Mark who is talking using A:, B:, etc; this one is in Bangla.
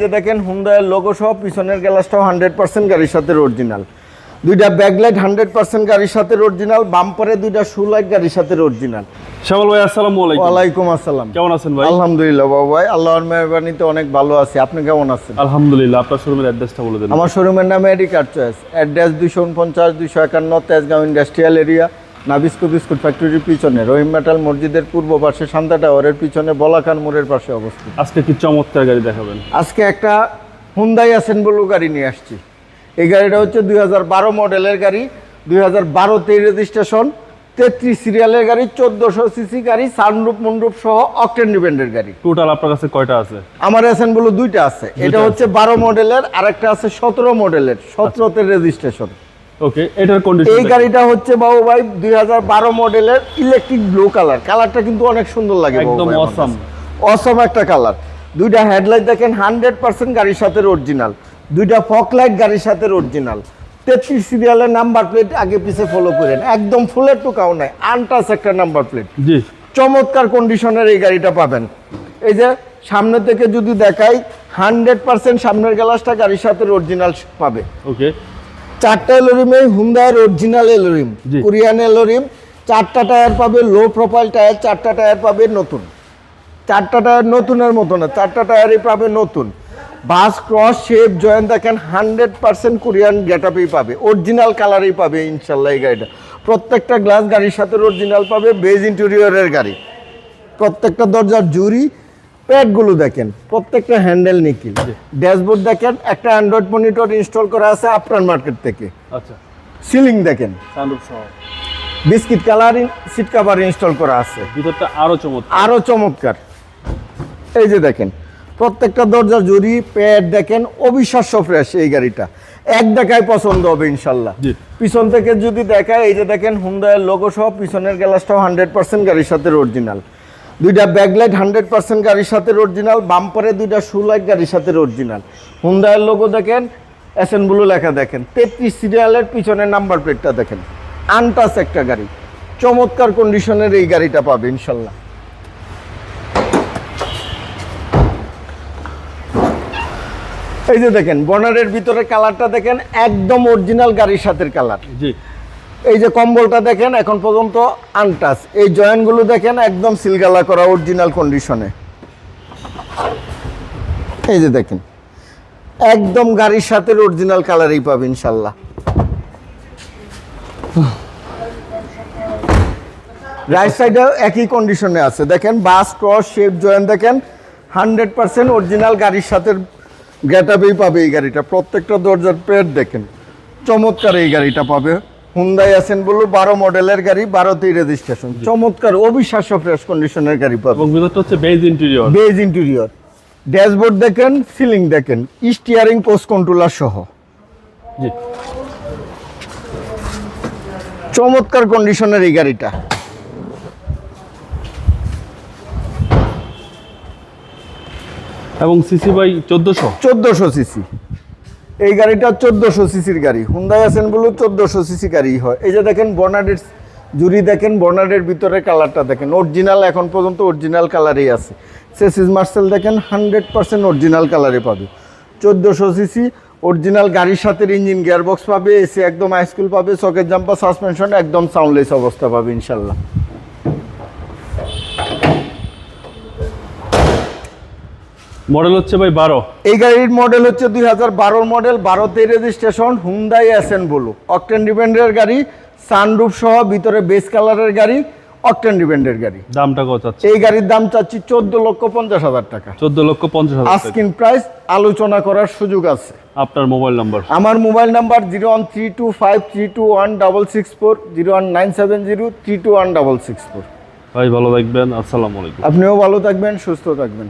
A: যে দেখেন হুন্ডায়ের লোগো সহ পিছনের গ্লাসটাও হান্ড্রেড পার্সেন্ট গাড়ির সাথে অরিজিনাল দুইটা ব্যাকলাইট হান্ড্রেড পার্সেন্ট গাড়ির সাথে অরিজিনাল বাম্পারে দুইটা শু লাইট গাড়ির সাথে অরিজিনাল
B: শ্যামল ভাই আসসালামু আলাইকুম।
A: ওয়ালাইকুম আসসালাম।
B: কেমন আছেন ভাই?
A: আলহামদুলিল্লাহ বাবু ভাই। আল্লাহর মেহরবানিতে অনেক ভালো আছি। আপনি কেমন আছেন?
B: আলহামদুলিল্লাহ আপনার শোরুমের অ্যাড্রেসটা বলে দেন।
A: আমার শোরুমের নাম এডি কার চয়েস অ্যাড্রেস দুইশো উনপঞ্চাশ দুইশো একান্ন Tejgaon industrial area Nabisco biscuit ফ্যাক্টরির পিছনে রহিম মেটাল মসজিদের পূর্ব পাশে শান্তা টাওয়ারের পিছনে বলাখান মোড়ের পাশে অবস্থিত।
B: আজকে কি চমৎকার গাড়ি দেখাবেন?
A: আজকে একটা হুন্দাই অ্যাসেম্বল গাড়ি নিয়ে আসছি। এই গাড়িটা হচ্ছে দু হাজার বারো মডেলের গাড়ি দুই হাজার বারোতে রেজিস্ট্রেশন তেত্রিশ সিরিয়ালের গাড়ি চোদ্দোশো সিসি গাড়ি সানরূপ মন্ডপ সহ অকটেন ডিপেন্ডের গাড়ি।
B: টোটাল আপনার কাছে কয়টা আছে?
A: আমার অ্যাসেম্বল দুইটা আছে। এটা হচ্ছে বারো মডেলের আর একটা আছে সতেরো মডেলের সতেরোতে রেজিস্ট্রেশন।
B: ওকে এটার
A: এই গাড়িটা হচ্ছে বাবু ভাই দুই মডেলের ইলেকট্রিক ব্লু কালার কালারটা কিন্তু অনেক সুন্দর লাগে
B: একদম awesome।
A: অসম একটা কালার দুইটা হেডলাইট দেখেন হান্ড্রেড পার্সেন্ট গাড়ির সাথে অরিজিনাল দুইটা ফক লাইট গাড়ির সাথে অরিজিনাল তেত্রিশ সিরিয়ালের নাম্বার প্লেট আগে পিছে ফলো করেন। একদম ফুলের টুকাও নাই আনটাস একটা নাম্বার প্লেট
B: জি।
A: চমৎকার কন্ডিশনের এই গাড়িটা পাবেন। এই যে সামনে থেকে যদি দেখাই হান্ড্রেড পার্সেন্ট সামনের গ্লাসটা গাড়ির সাথে অরিজিনাল পাবে।
B: ওকে
A: চারটা এলোরিমে হুন্দায়ের অরিজিনাল এলোরিম কোরিয়ান এলোরিম। চারটা টায়ার পাবে লো প্রোফাইল টায়ার চারটা টায়ার পাবে নতুন। চারটা টায়ার নতুনের মতো না চারটা টায়ারই পাবে নতুন। বাস ক্রস শেপ জয়েন্ট দেখেন হান্ড্রেড পার্সেন্ট কোরিয়ান গেটআপই পাবে। অরিজিনাল কালারই পাবে ইনশাল্লাহ এই গাড়িটা। প্রত্যেকটা গ্লাস গাড়ির সাথে অরিজিনাল পাবে বেজ ইন্টেরিয়রের গাড়ি। প্রত্যেকটা দরজার জুরি প্যাডগুলো দেখেন প্রত্যেকটা হ্যান্ডেল নিকিল। ড্যাশবোর্ড দেখেন একটা অ্যান্ড্রয়েড মনিটর ইনস্টল করা আছে আফটার মার্কেট থেকে।
B: আচ্ছা।
A: সিলিং দেখেন biscuit colour seat cover install করা আছে।
B: ভিতরটা আরও চমৎকার।
A: আরও চমৎকার। এই যে দেখেন প্রত্যেকটা দরজা জুরি প্যাড দেখেন অবিশ্বাস্য ফ্রেশ এই গাড়িটা। এক দেখায় পছন্দ হবে ইনশাল্লাহ। পিছন থেকে যদি দেখায় এই যে দেখেন হুন্ডায়ের লোগো সহ পিছনের গ্লাসটাও হান্ড্রেড পার্সেন্ট গাড়ির সাথে অরিজিনাল দুইটা ব্যাকলাইট হান্ড্রেড পার্সেন্ট গাড়ির সাথে অরিজিনাল বাম্পারে দুইটা লাইট গাড়ির সাথে অরিজিনাল হুন্ডায়ের লোগো দেখেন অ্যাসেম্বলু লেখা দেখেন। তেত্রিশ সিরিয়ালের পিছনের নাম্বার প্লেটটা দেখেন। আনটাস একটা গাড়ি। চমৎকার কন্ডিশনের এই গাড়িটা পাবে, ইনশাল্লাহ। এই যে দেখেন বনারের ভিতরে কালারটা দেখেন, একদম অরিজিনাল গাড়ির সাথে কালার
B: জি।
A: এই যে কম্বলটা দেখেন, এখন পর্যন্ত আনটাস এই জয়েন্টগুলো দেখেন, একদম সিলগালা করা অরিজিনাল কন্ডিশনে এই যে দেখেন, একদম গাড়ির সাথে অরিজিনাল কালারই পাবে ইনশাল্লাহ। রাইট সাইডে একই কন্ডিশনে আছে। দেখেন বাস ক্রস শেপ জয়েন্ট দেখেন হান্ড্রেড পার্সেন্ট অরিজিনাল গাড়ির সাথে গেটাবেই পাবে এই গাড়িটা। প্রত্যেকটা দরজার প্লেট দেখেন, চমৎকার এই গাড়িটা পাবে। হুন্দাই আছেন বলল বারো মডেলের গাড়ি বারোতেই রেজিস্ট্রেশন চমৎকার অবিশ্বাস্য ফ্রেশ কন্ডিশনের গাড়ি পাবে
B: এবং হচ্ছে beige interior
A: beige interior dashboard দেখেন সিলিং দেখেন স্টিয়ারিং পোস্ট কন্ট্রোলার সহ।
B: জি।
A: চমৎকার কন্ডিশনের এই গাড়িটা।
B: এবং সিসি বাই চোদ্দশো?
A: চোদ্দোশো সিসি এই গাড়িটা চোদ্দোশো সিসির গাড়ি। হুন্দাই আসেন বলে চোদ্দোশো সিসি গাড়ি হয়। এই যে দেখেন বর্নাডের জুরি দেখেন বর্নাডের ভিতরে কালারটা দেখেন। অরিজিনাল এখন পর্যন্ত অরিজিনাল কালারেই আছে। সেসিস মার্সেল দেখেন হান্ড্রেড পার্সেন্ট অরিজিনাল কালারে পাবে। চোদ্দোশো সিসি অরিজিনাল গাড়ির সাথে ইঞ্জিন গিয়ারবক্স পাবে, এসি একদম হাইস্কুল পাবে সকেট জাম্পার সাসপেনশন একদম সাউন্ডলেস অবস্থা পাবে, ইনশাল্লাহ।
B: মডেল হচ্ছে ভাই বারো।
A: এই গাড়ির মডেল হচ্ছে দুই হাজার মডেল বারোতে রেজিস্ট্রেশন হুন্দাই অ্যাসেন বলু অকটেন ডিপেন্ডের গাড়ি সানরুফ সহ ভিতরে বেস কালারের গাড়ি অকটেন ডিপেন্ডের গাড়ি।
B: দামটা কত
A: এই গাড়ির দাম চাচ্ছি চোদ্দ লক্ষ পঞ্চাশ হাজার টাকা।
B: চোদ্দ লক্ষ পঞ্চাশ হাজার
A: আস্কিন প্রাইস আলোচনা করার সুযোগ আছে।
B: আপনার মোবাইল নাম্বার?
A: আমার mobile number zero one three two five three two one double six four zero one nine seven zero three two one double six four.
B: ভাই ভালো থাকবেন আসসালামু আলাইকুম।
A: আপনিও ভালো থাকবেন সুস্থ থাকবেন।